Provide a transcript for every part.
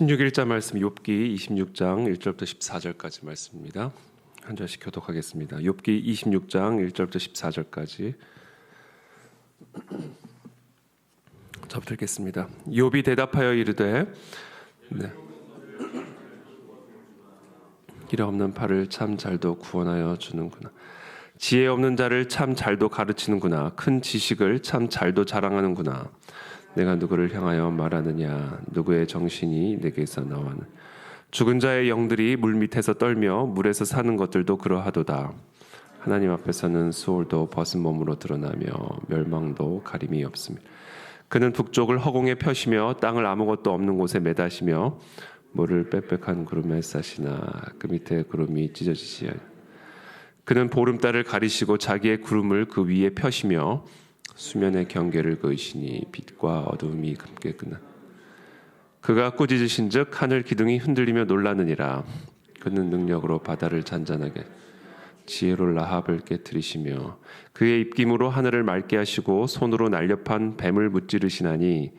네, 16일자 말씀 욥기 26장 1절부터 14절까지 말씀입니다. 한 절씩 교독하겠습니다. 욥기 26장 1절부터 14절까지 저부터 읽겠습니다. 욥이 대답하여 이르되 네. 길 없는 팔을 참 잘도 구원하여 주는구나. 지혜 없는 자를 참 잘도 가르치는구나. 큰 지식을 참 잘도 자랑하는구나. 내가 누구를 향하여 말하느냐? 누구의 정신이 내게서 나와는? 죽은 자의 영들이 물 밑에서 떨며 물에서 사는 것들도 그러하도다. 하나님 앞에서는 수월도 벗은 몸으로 드러나며 멸망도 가림이 없습니다. 그는 북쪽을 허공에 펴시며 땅을 아무것도 없는 곳에 매다시며 물을 빽빽한 구름에 싸시나 그 밑에 구름이 찢어지지 않. 그는 보름달을 가리시고 자기의 구름을 그 위에 펴시며 수면의 경계를 그으시니 빛과 어둠이 함께 끝나. 그가 꾸짖으신즉 하늘 기둥이 흔들리며 놀라느니라. 그는 능력으로 바다를 잔잔하게 지혜로 라합을 깨뜨리시며 그의 입김으로 하늘을 맑게 하시고 손으로 날렵한 뱀을 무찌르시나니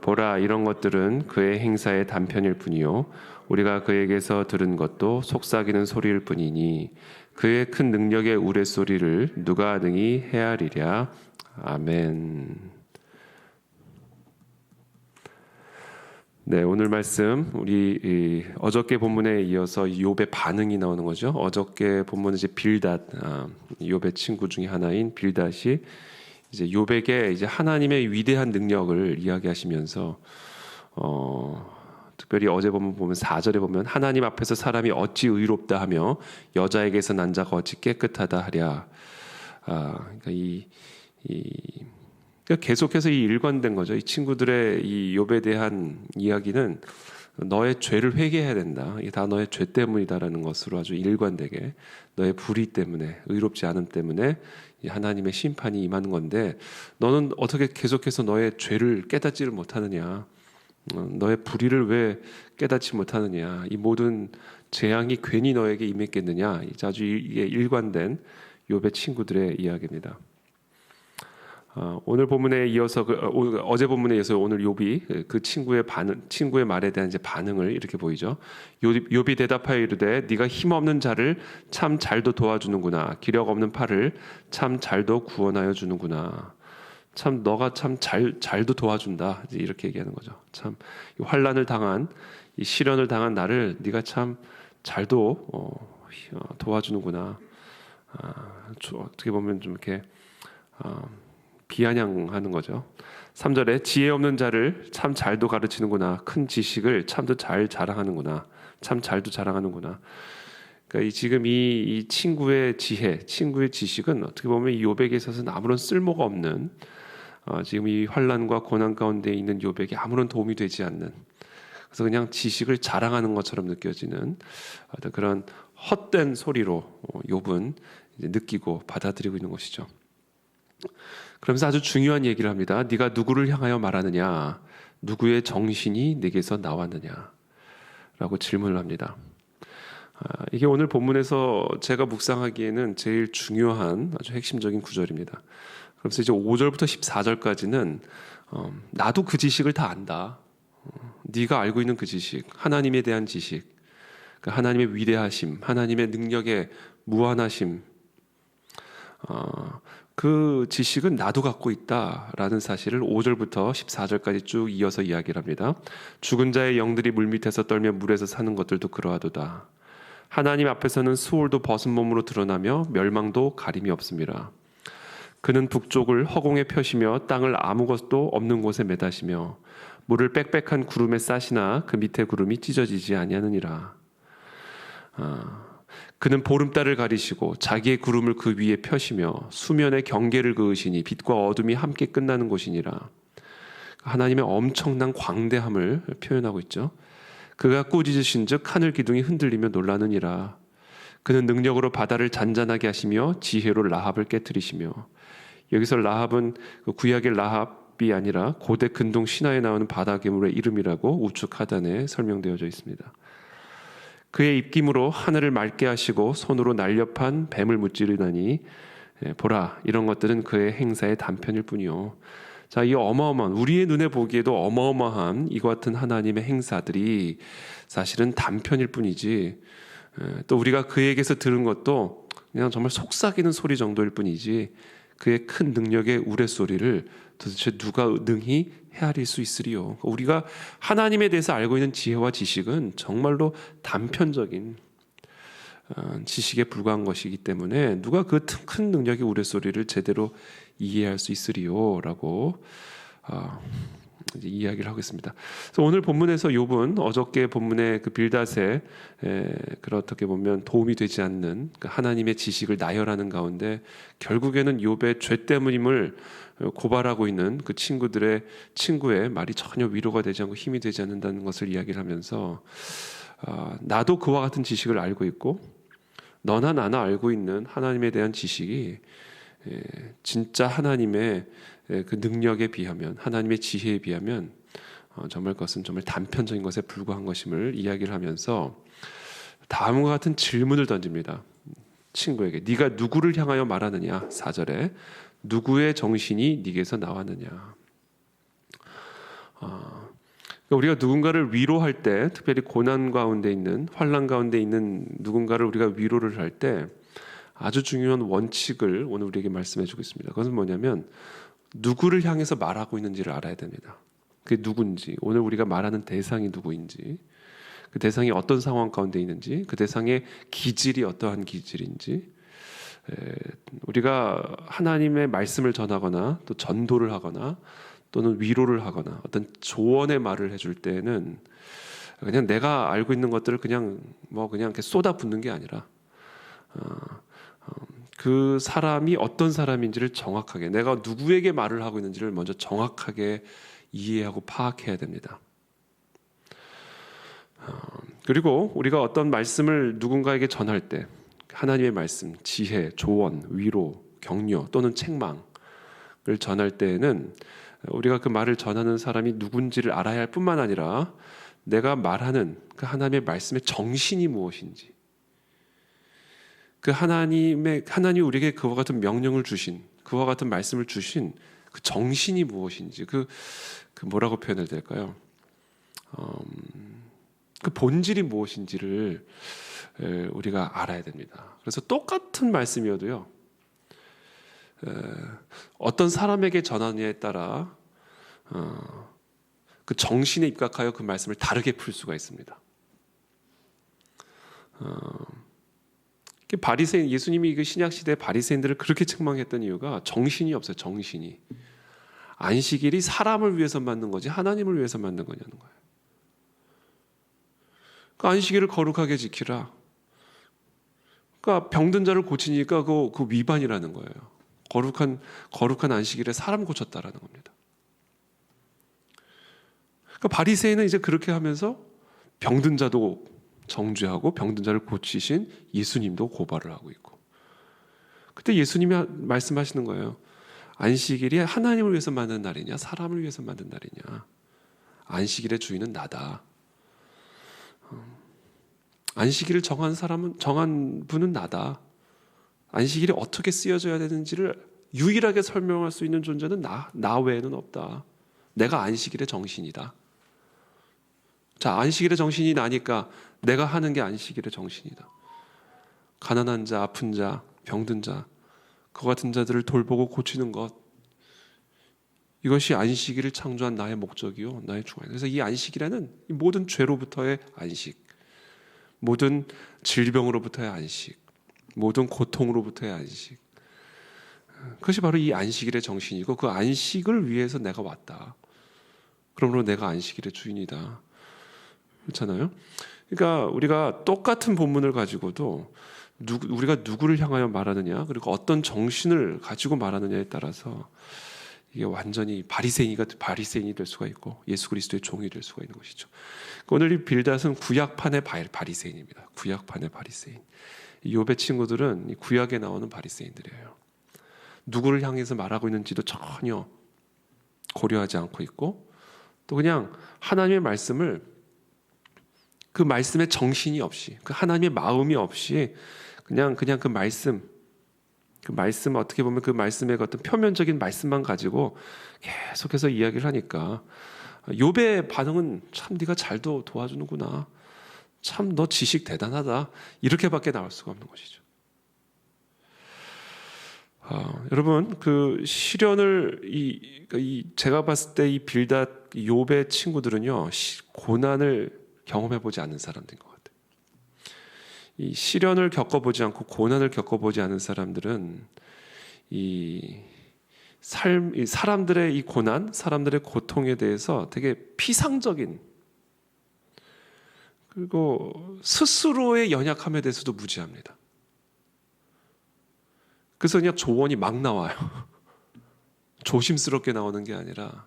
보라 이런 것들은 그의 행사의 단편일 뿐이요 우리가 그에게서 들은 것도 속삭이는 소리일 뿐이니 그의 큰 능력의 우레소리를 누가 능히 헤아리랴 아멘. 네, 오늘 말씀 우리 이 어저께 본문에 이어서 욥의 반응이 나오는 거죠. 어저께 본문은 이제 빌닷 아, 욥의 친구 중에 하나인 빌닷이 이제 욥에게 이제 하나님의 위대한 능력을 이야기하시면서 어 특별히 어제 보면 보면 4절에 보면 하나님 앞에서 사람이 어찌 의롭다 하며 여자에게서 난 자가 어찌 깨끗하다 하랴. 아, 그러니까 이, 이 그러니까 계속해서 이 일관된 거죠. 이 친구들의 이 욥에 대한 이야기는 너의 죄를 회개해야 된다. 이게 다 너의 죄 때문이다라는 것으로 아주 일관되게 너의 불의 때문에 의롭지 않음 때문에 하나님의 심판이 임하는 건데 너는 어떻게 계속해서 너의 죄를 깨닫지를 못하느냐? 어, 너의 불의를 왜 깨닫지 못하느냐? 이 모든 재앙이 괜히 너에게 임했겠느냐? 아주 이게 일관된 욥의 친구들의 이야기입니다. 어, 오늘 본문에 이어서 그, 어, 제 본문에 이어서 오늘 욥이 그 친구의 반응, 친구의 말에 대한 이제 반응을 이렇게 보이죠. 욥, 욥이 대답하여 이르되 네가 힘 없는 자를 참 잘도 도와주는구나. 기력 없는 팔을 참 잘도 구원하여 주는구나. 참 너가 참 잘 잘도 도와준다. 이렇게 얘기하는 거죠. 참 환란을 당한 이 시련을 당한 나를 네가 참 잘도 어, 어 도와주는구나. 아, 어떻게 보면 좀 이렇게 어, 비아냥하는 거죠. 3절에 지혜 없는 자를 참 잘도 가르치는구나. 큰 지식을 참도 잘 자랑하는구나. 참 잘도 자랑하는구나. 그러니까 이 지금 이, 이 친구의 지혜, 친구의 지식은 어떻게 보면 이 요백에 있어서는 아무런 쓸모가 없는 어, 지금 이 환란과 고난 가운데 있는 요백에 아무런 도움이 되지 않는 그래서 그냥 지식을 자랑하는 것처럼 느껴지는 그런 헛된 소리로 어, 욥은 느끼고 받아들이고 있는 것이죠. 그러면서 아주 중요한 얘기를 합니다. 네가 누구를 향하여 말하느냐? 누구의 정신이 내게서 나왔느냐? 라고 질문을 합니다. 아, 이게 오늘 본문에서 제가 묵상하기에는 제일 중요한 아주 핵심적인 구절입니다. 그래서 이제 5절부터 14절까지는 어, 나도 그 지식을 다 안다. 어, 네가 알고 있는 그 지식, 하나님에 대한 지식, 그 하나님의 위대하심, 하나님의 능력의 무한하심, 어, 그 지식은 나도 갖고 있다라는 사실을 5절부터 14절까지 쭉 이어서 이야기를 합니다. 죽은 자의 영들이 물 밑에서 떨며 물에서 사는 것들도 그러하도다. 하나님 앞에서는 수월도 벗은 몸으로 드러나며 멸망도 가림이 없습니다. 그는 북쪽을 허공에 펴시며 땅을 아무것도 없는 곳에 매다시며 물을 빽빽한 구름에 싸시나 그 밑에 구름이 찢어지지 아니하느니라. 아, 그는 보름달을 가리시고 자기의 구름을 그 위에 펴시며 수면의 경계를 그으시니 빛과 어둠이 함께 끝나는 곳이니라. 하나님의 엄청난 광대함을 표현하고 있죠. 그가 꾸짖으신즉 하늘 기둥이 흔들리며 놀라느니라. 그는 능력으로 바다를 잔잔하게 하시며 지혜로 라합을 깨뜨리시며 여기서 라합은 그 구약의 라합이 아니라 고대 근동 신화에 나오는 바다 괴물의 이름이라고 우측 하단에 설명되어져 있습니다. 그의 입김으로 하늘을 맑게 하시고 손으로 날렵한 뱀을 무찌르다니 예, 보라 이런 것들은 그의 행사의 단편일 뿐이요 자, 이 어마어마한 우리의 눈에 보기에도 어마어마한 이와 같은 하나님의 행사들이 사실은 단편일 뿐이지 에, 또 우리가 그에게서 들은 것도 그냥 정말 속삭이는 소리 정도일 뿐이지 그의 큰 능력의 우레소리를 도대체 누가 능히 헤아릴 수 있으리요. 우리가 하나님에 대해서 알고 있는 지혜와 지식은 정말로 단편적인 어, 지식에 불과한 것이기 때문에 누가 그 큰 능력의 우레소리를 제대로 이해할 수 있으리요라고 어, 이야기를 하겠습니다. 그래서 오늘 본문에서 욥은 어저께 본문의 그 빌닷에 에, 그 어떻게 보면 도움이 되지 않는 그 하나님의 지식을 나열하는 가운데 결국에는 욥의 죄 때문임을 고발하고 있는 그 친구들의 친구의 말이 전혀 위로가 되지 않고 힘이 되지 않는다는 것을 이야기를 하면서 아, 나도 그와 같은 지식을 알고 있고 너나 나나 알고 있는 하나님에 대한 지식이 에, 진짜 하나님의 에, 그 능력에 비하면 하나님의 지혜에 비하면 어, 정말 그것은 정말 단편적인 것에 불과한 것임을 이야기를 하면서 다음과 같은 질문을 던집니다. 친구에게 네가 누구를 향하여 말하느냐? 4절에 누구의 정신이 네게서 나왔느냐? 아, 그러니까 우리가 누군가를 위로할 때, 특별히 고난 가운데 있는 환란 가운데 있는 누군가를 우리가 위로를 할 때 아주 중요한 원칙을 오늘 우리에게 말씀해 주고 있습니다. 그것은 뭐냐면 누구를 향해서 말하고 있는지를 알아야 됩니다. 그게 누군지, 오늘 우리가 말하는 대상이 누구인지, 그 대상이 어떤 상황 가운데 있는지, 그 대상의 기질이 어떠한 기질인지, 에, 우리가 하나님의 말씀을 전하거나 또 전도를 하거나 또는 위로를 하거나 어떤 조언의 말을 해줄 때는 그냥 내가 알고 있는 것들을 그냥 뭐 그냥 이렇게 쏟아 붓는 게 아니라 어, 어, 그 사람이 어떤 사람인지를 정확하게 내가 누구에게 말을 하고 있는지를 먼저 정확하게 이해하고 파악해야 됩니다. 어, 그리고 우리가 어떤 말씀을 누군가에게 전할 때 하나님의 말씀, 지혜, 조언, 위로, 격려 또는 책망을 전할 때에는 우리가 그 말을 전하는 사람이 누군지를 알아야 할 뿐만 아니라 내가 말하는 그 하나님의 말씀의 정신이 무엇인지 그 하나님의 하나님 우리에게 그와 같은 명령을 주신 그와 같은 말씀을 주신 그 정신이 무엇인지 그, 그 뭐라고 표현해야 될까요? 음, 그 본질이 무엇인지를 에, 우리가 알아야 됩니다. 그래서 똑같은 말씀이어도요. 에, 어떤 사람에게 전하느냐에 따라 어, 그 정신에 입각하여 그 말씀을 다르게 풀 수가 있습니다. 어, 바리새인 예수님이 그 신약 시대 바리새인들을 그렇게 책망했던 이유가 정신이 없어요. 정신이 안식일이 사람을 위해서 만든 거지 하나님을 위해서 만든 거냐는 거예요. 그 안식일을 거룩하게 지키라. 그러니까 병든 자를 고치니까 그, 그 위반이라는 거예요. 거룩한 거룩한 안식일에 사람 고쳤다라는 겁니다. 그러니까 바리새인은 이제 그렇게 하면서 병든 자도 정죄하고 병든 자를 고치신 예수님도 고발을 하고 있고. 그때 예수님이 말씀하시는 거예요. 안식일이 하나님을 위해서 만든 날이냐, 사람을 위해서 만든 날이냐. 안식일의 주인은 나다. 안식일을 정한 사람은 정한 분은 나다. 안식일이 어떻게 쓰여져야 되는지를 유일하게 설명할 수 있는 존재는 나, 나 외에는 없다. 내가 안식일의 정신이다. 자, 안식일의 정신이 나니까 내가 하는 게 안식일의 정신이다. 가난한 자, 아픈 자, 병든 자, 그 같은 자들을 돌보고 고치는 것. 이것이 안식일을 창조한 나의 목적이요, 나의 중앙. 그래서 이 안식이라는 이 모든 죄로부터의 안식, 모든 질병으로부터의 안식, 모든 고통으로부터의 안식. 그것이 바로 이 안식일의 정신이고 그 안식을 위해서 내가 왔다. 그러므로 내가 안식일의 주인이다. 그렇잖아요. 그러니까 우리가 똑같은 본문을 가지고도 누구, 우리가 누구를 향하여 말하느냐 그리고 어떤 정신을 가지고 말하느냐에 따라서 이게 완전히 바리새인이가 바리새인이 될 수가 있고 예수 그리스도의 종이 될 수가 있는 것이죠. 오늘 이 빌닷은 구약판의 바리새인입니다. 구약판의 바리새인. 욥의 친구들은 구약에 나오는 바리새인들이에요. 누구를 향해서 말하고 있는지도 전혀 고려하지 않고 있고 또 그냥 하나님의 말씀을 그 말씀의 정신이 없이 그 하나님의 마음이 없이 그냥 그냥 그 말씀 그 말씀 어떻게 보면 그 말씀의 어떤 표면적인 말씀만 가지고 계속해서 이야기를 하니까 욥의 반응은 참 네가 잘도 도와주는구나. 참 너 지식 대단하다. 이렇게밖에 나올 수가 없는 것이죠. 아, 여러분 그 시련을 이, 그러니까 이 제가 봤을 때 이 빌닷 욥의 친구들은요 시- 고난을 경험해 보지 않는 사람들인 것 같아요. 이 시련을 겪어보지 않고 고난을 겪어보지 않은 사람들은 이 삶, 이 사람들의 이 고난, 사람들의 고통에 대해서 되게 피상적인 그리고 스스로의 연약함에 대해서도 무지합니다. 그래서 그냥 조언이 막 나와요. 조심스럽게 나오는 게 아니라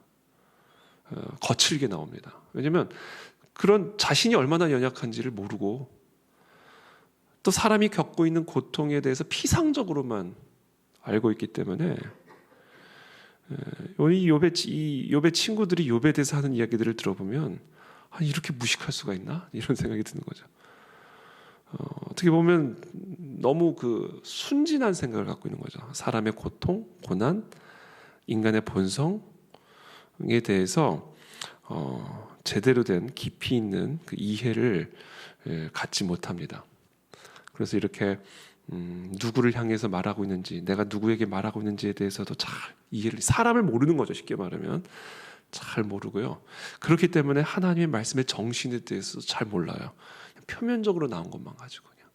어, 거칠게 나옵니다. 왜냐하면 그런 자신이 얼마나 연약한지를 모르고 또 사람이 겪고 있는 고통에 대해서 피상적으로만 알고 있기 때문에 에, 이 욥의 이 욥의 친구들이 욥에 대해서 하는 이야기들을 들어보면 아 이렇게 무식할 수가 있나 이런 생각이 드는 거죠. 어, 어떻게 보면 너무 그 순진한 생각을 갖고 있는 거죠. 사람의 고통, 고난, 인간의 본성에 대해서 어, 제대로 된 깊이 있는 그 이해를 예, 갖지 못합니다. 그래서 이렇게 음, 누구를 향해서 말하고 있는지, 내가 누구에게 말하고 있는지에 대해서도 잘 이해를 사람을 모르는 거죠. 쉽게 말하면 잘 모르고요. 그렇기 때문에 하나님의 말씀의 정신에 대해서 잘 몰라요. 표면적으로 나온 것만 가지고 그냥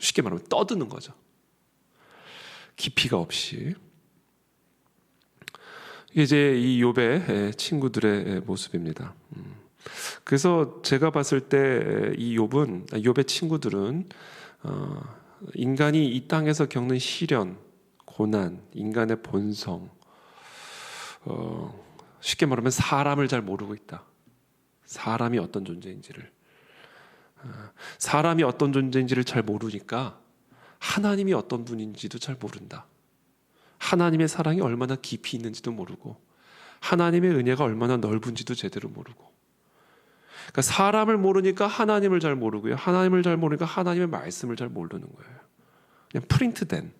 쉽게 말하면 떠드는 거죠. 깊이가 없이. 이제 이 욥의 친구들의 모습입니다. 음. 그래서 제가 봤을 때 이 욥은 욥의 친구들은 어, 인간이 이 땅에서 겪는 시련, 고난, 인간의 본성, 어, 쉽게 말하면 사람을 잘 모르고 있다. 사람이 어떤 존재인지를 어, 사람이 어떤 존재인지를 잘 모르니까 하나님이 어떤 분인지도 잘 모른다. 하나님의 사랑이 얼마나 깊이 있는지도 모르고 하나님의 은혜가 얼마나 넓은지도 제대로 모르고 그러니까 사람을 모르니까 하나님을 잘 모르고요. 하나님을 잘 모르니까 하나님의 말씀을 잘 모르는 거예요. 그냥 프린트된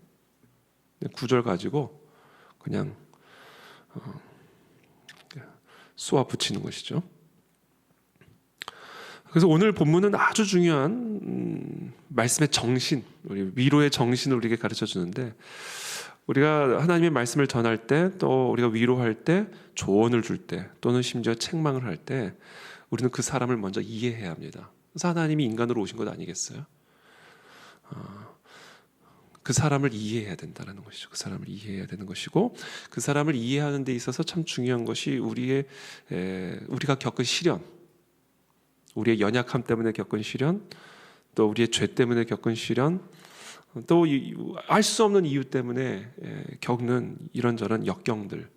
구절 가지고 그냥 어, 쏘아 붙이는 것이죠. 그래서 오늘 본문은 아주 중요한 음, 말씀의 정신, 우리 위로의 정신을 우리에게 가르쳐 주는데 우리가 하나님의 말씀을 전할 때 또 우리가 위로할 때 조언을 줄 때 또는 심지어 책망을 할 때 우리는 그 사람을 먼저 이해해야 합니다. 그래서 하나님이 인간으로 오신 것 아니겠어요? 어, 그 사람을 이해해야 된다는 것이죠. 그 사람을 이해해야 되는 것이고 그 사람을 이해하는 데 있어서 참 중요한 것이 우리의 에, 우리가 겪은 시련, 우리의 연약함 때문에 겪은 시련, 또 우리의 죄 때문에 겪은 시련, 또 알 수 없는 이유 때문에 에, 겪는 이런저런 역경들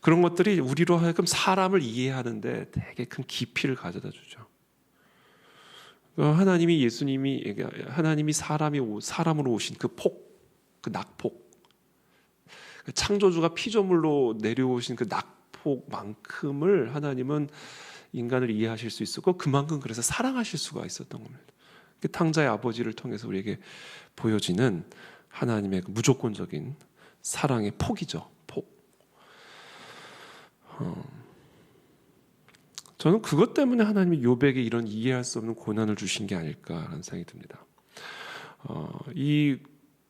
그런 것들이 우리로 하여금 사람을 이해하는데 되게 큰 깊이를 가져다 주죠. 어, 하나님이 예수님이 하나님이 사람이 오- 사람으로 오신 그 폭, 그 낙폭, 그 창조주가 피조물로 내려오신 그 낙폭만큼을 하나님은 인간을 이해하실 수 있었고 그만큼 그래서 사랑하실 수가 있었던 겁니다. 그 탕자의 아버지를 통해서 우리에게 보여지는 하나님의 그 무조건적인 사랑의 폭이죠. 폭. 어. 저는 그것 때문에 하나님이 요백에 이런 이해할 수 없는 고난을 주신 게 아닐까라는 생각이 듭니다. 어, 이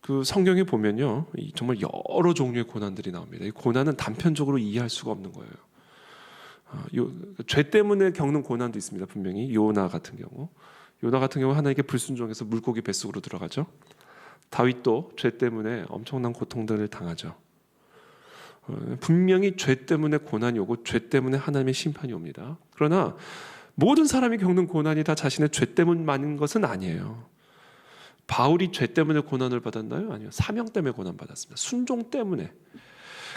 그 성경에 보면요, 이 정말 여러 종류의 고난들이 나옵니다. 이 고난은 단편적으로 이해할 수가 없는 거예요. 어, 요, 죄 때문에 겪는 고난도 있습니다. 분명히 요나 같은 경우, 요나 같은 경우 하나님께 불순종해서 물고기 뱃속으로 들어가죠. 다윗도 죄 때문에 엄청난 고통들을 당하죠. 어, 분명히 죄 때문에 고난이 오고 죄 때문에 하나님의 심판이 옵니다. 그러나 모든 사람이 겪는 고난이 다 자신의 죄 때문만인 것은 아니에요. 바울이 죄 때문에 고난을 받았나요? 아니요. 사명 때문에 고난 받았습니다. 순종 때문에.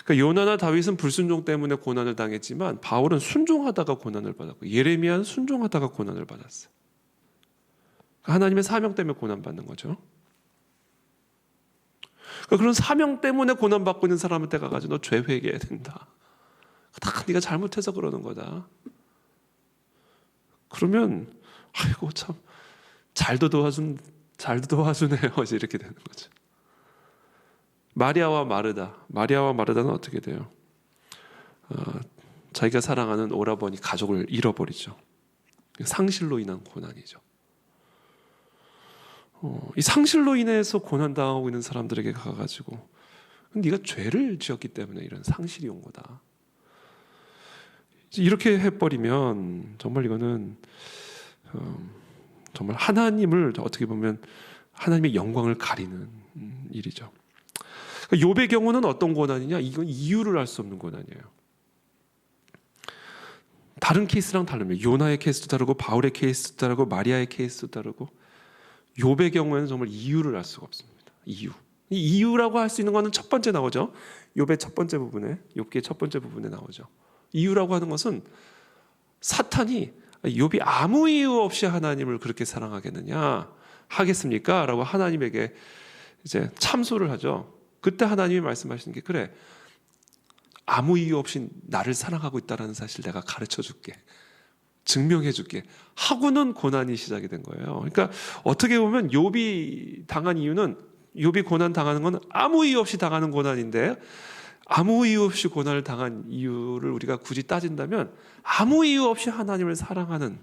그러니까 요나나 다윗은 불순종 때문에 고난을 당했지만 바울은 순종하다가 고난을 받았고 예레미야는 순종하다가 고난을 받았어요. 그러니까 하나님의 사명 때문에 고난 받는 거죠. 그러니까 그런 사명 때문에 고난 받고 있는 사람한테 가가지고 너 죄 회개해야 된다. 다 네가 잘못해서 그러는 거다. 그러면 아이고 참 잘도 도와준 잘도 도와주네요. 이렇게 되는 거죠. 마리아와 마르다. 마리아와 마르다는 어떻게 돼요? 어, 자기가 사랑하는 오라버니 가족을 잃어버리죠. 상실로 인한 고난이죠. 어, 이 상실로 인해서 고난 당하고 있는 사람들에게 가가지고 네가 죄를 지었기 때문에 이런 상실이 온 거다. 이렇게 해버리면 정말 이거는 어, 정말 하나님을 어떻게 보면 하나님의 영광을 가리는 음, 일이죠. 그러니까 욥의 경우는 어떤 고난이냐? 이건 이유를 알 수 없는 고난이에요. 다른 케이스랑 다르면 요나의 케이스도 다르고 바울의 케이스도 다르고 마리아의 케이스도 다르고 욥의 경우에는 정말 이유를 알 수가 없습니다. 이유. 이 이유라고 할 수 있는 거는 첫 번째 나오죠. 욥의 첫 번째 부분에 욥기의 첫 번째 부분에 나오죠. 이유라고 하는 것은 사탄이 욥이 아무 이유 없이 하나님을 그렇게 사랑하겠느냐 하겠습니까? 라고 하나님에게 이제 참소를 하죠. 그때 하나님이 말씀하시는 게 그래. 아무 이유 없이 나를 사랑하고 있다는 사실 내가 가르쳐 줄게. 증명해 줄게. 하고는 고난이 시작이 된 거예요. 그러니까 어떻게 보면 욥이 당한 이유는 욥이 고난 당하는 건 아무 이유 없이 당하는 고난인데 아무 이유 없이 고난을 당한 이유를 우리가 굳이 따진다면 아무 이유 없이 하나님을 사랑하는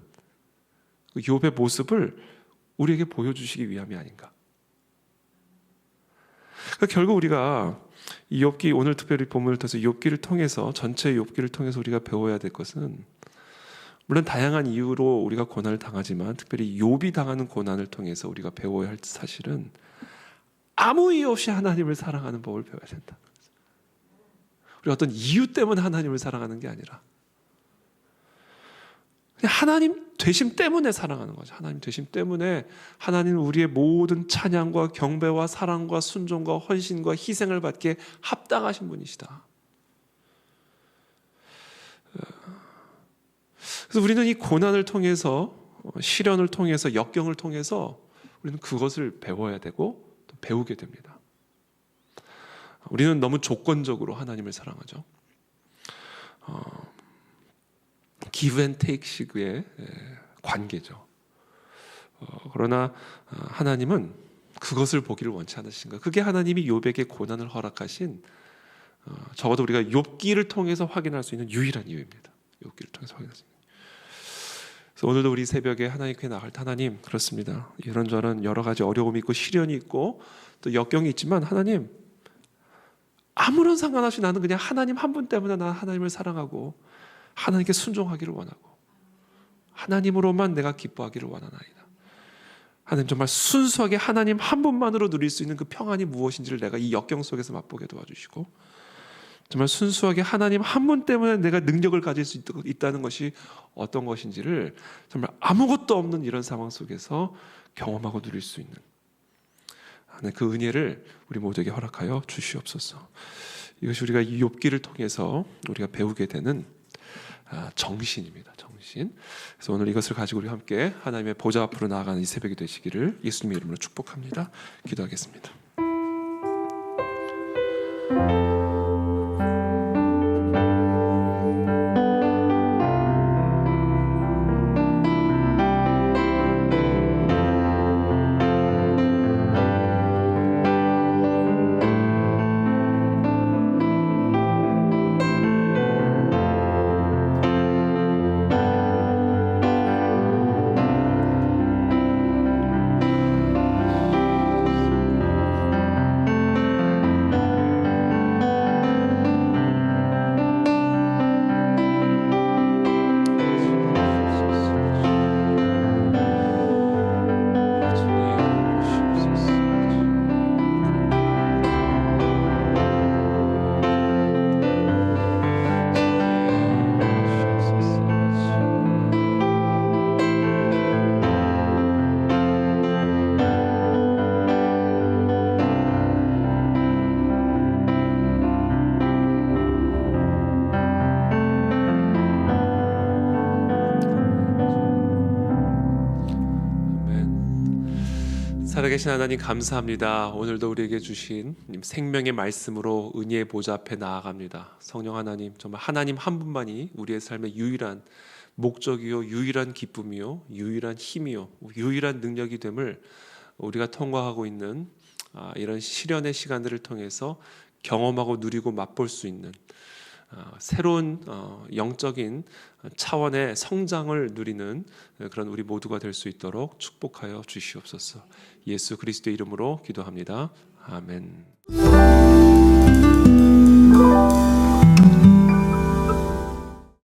그 욥의 모습을 우리에게 보여주시기 위함이 아닌가. 그러니까 결국 우리가 이 욥기 오늘 특별히 본문을 통해서 욥기를 통해서 전체 욥기를 통해서 우리가 배워야 될 것은 물론 다양한 이유로 우리가 고난을 당하지만 특별히 욥이 당하는 고난을 통해서 우리가 배워야 할 사실은 아무 이유 없이 하나님을 사랑하는 법을 배워야 된다. 우리 어떤 이유 때문에 하나님을 사랑하는 게 아니라 하나님 되심 때문에 사랑하는 거죠. 하나님 되심 때문에 하나님은 우리의 모든 찬양과 경배와 사랑과 순종과 헌신과 희생을 받게 합당하신 분이시다. 그래서 우리는 이 고난을 통해서 시련을 통해서 역경을 통해서 우리는 그것을 배워야 되고 또 배우게 됩니다. 우리는 너무 조건적으로 하나님을 사랑하죠. 어, give and take 식의 관계죠. 어, 그러나 어, 하나님은 그것을 보기를 원치 않으신 거. 그게 하나님이 욥에게 고난을 허락하신 어, 적어도 우리가 욥기를 통해서 확인할 수 있는 유일한 이유입니다. 욥기를 통해서 확인할 수 있는. 오늘도 우리 새벽에 하나님께 나갈 때 하나님 그렇습니다. 이런저런 여러 가지 어려움이 있고 시련이 있고 또 역경이 있지만 하나님 아무런 상관없이 나는 그냥 하나님 한 분 때문에 나 하나님을 사랑하고 하나님께 순종하기를 원하고 하나님으로만 내가 기뻐하기를 원하나이다. 하나님 정말 순수하게 하나님 한 분만으로 누릴 수 있는 그 평안이 무엇인지를 내가 이 역경 속에서 맛보게 도와주시고 정말 순수하게 하나님 한 분 때문에 내가 능력을 가질 수 있다는 것이 어떤 것인지를 정말 아무것도 없는 이런 상황 속에서 경험하고 누릴 수 있는 그 은혜를 우리 모두에게 허락하여 주시옵소서. 이것이 우리가 이 욥기를 통해서 우리가 배우게 되는 아, 정신입니다. 정신. 그래서 오늘 이것을 가지고 우리 함께 하나님의 보좌 앞으로 나아가는 이 새벽이 되시기를 예수님의 이름으로 축복합니다. 기도하겠습니다. 계신 하나님 감사합니다. 오늘도 우리에게 주신 생명의 말씀으로 은혜의 보좌 앞에 나아갑니다. 성령 하나님 정말 하나님 한 분만이 우리의 삶의 유일한 목적이요 유일한 기쁨이요 유일한 힘이요 유일한 능력이 됨을 우리가 통과하고 있는 아, 이런 시련의 시간들을 통해서 경험하고 누리고 맛볼 수 있는 아, 새로운 어, 영적인 차원의 성장을 누리는 그런 우리 모두가 될 수 있도록 축복하여 주시옵소서. 예수 그리스도의 이름으로 기도합니다. 아멘.